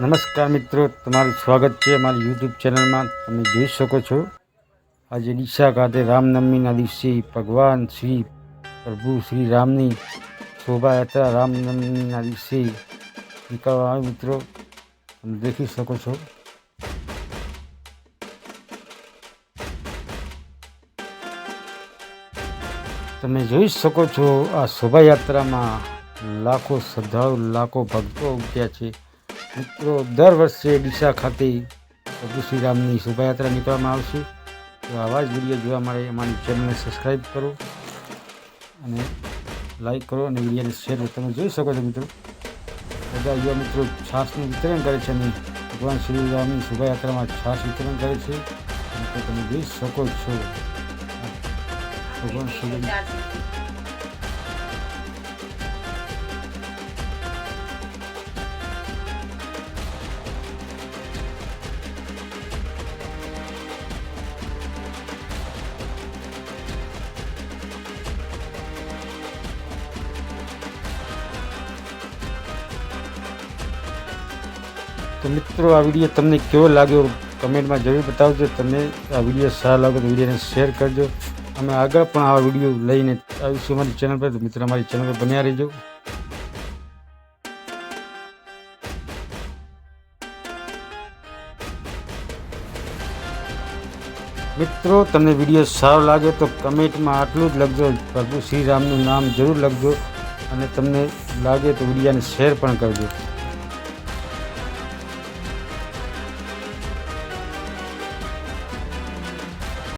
નમસ્કાર મિત્રો, તમારું સ્વાગત છે મારી યુટ્યુબ ચેનલમાં. તમે જોઈ શકો છો, આજે ડીસા ખાતે રામનવમીના દિવસે ભગવાન શ્રી પ્રભુ શ્રી રામની શોભાયાત્રા રામનવમીના દિવસે નીકળવા આવે મિત્રો. તમે દેખી શકો છો. તમે જોઈ શકો છો, આ શોભાયાત્રામાં લાખો શ્રદ્ધાળુ, લાખો ભક્તો ઉમટ્યા છે. મિત્રો, દર વર્ષે ડીસા ખાતે પ્રભુ શ્રીરામની શોભાયાત્રા નીકળવામાં આવશે. તો આવા જ વીડિયો જોવા માટે અમારી ચેનલને સબસ્ક્રાઈબ કરો અને લાઈક કરો અને વિડીયોને શેર તમે જોઈ શકો છો મિત્રો, બધા યુવા મિત્રો છાસનું વિતરણ કરે છે અને ભગવાન શ્રી રામની શોભાયાત્રામાં છાસ વિતરણ કરે છે. તો તમે જોઈ શકો છો. ભગવાન શ્રી તો મિત્રો, આ વીડિયો તમને કેવો લાગ્યો કમેન્ટમાં જરૂર બતાવજો. તમે આ વીડિયો સારો લાગે તો વિડીયોને શેર કરજો. અમે આગળ પણ આ વીડિયો લઈને આવીશું અમારી ચેનલ પર. તો મિત્રો, અમારી ચેનલ પર બન્યા રહેજો. મિત્રો, તમને વીડિયો સારો લાગે તો કમેન્ટમાં આટલું જ લખજો. પ્રભુ શ્રીરામનું નામ જરૂર લખજો અને તમને લાગે તો વિડીયાને શેર પણ કરજો.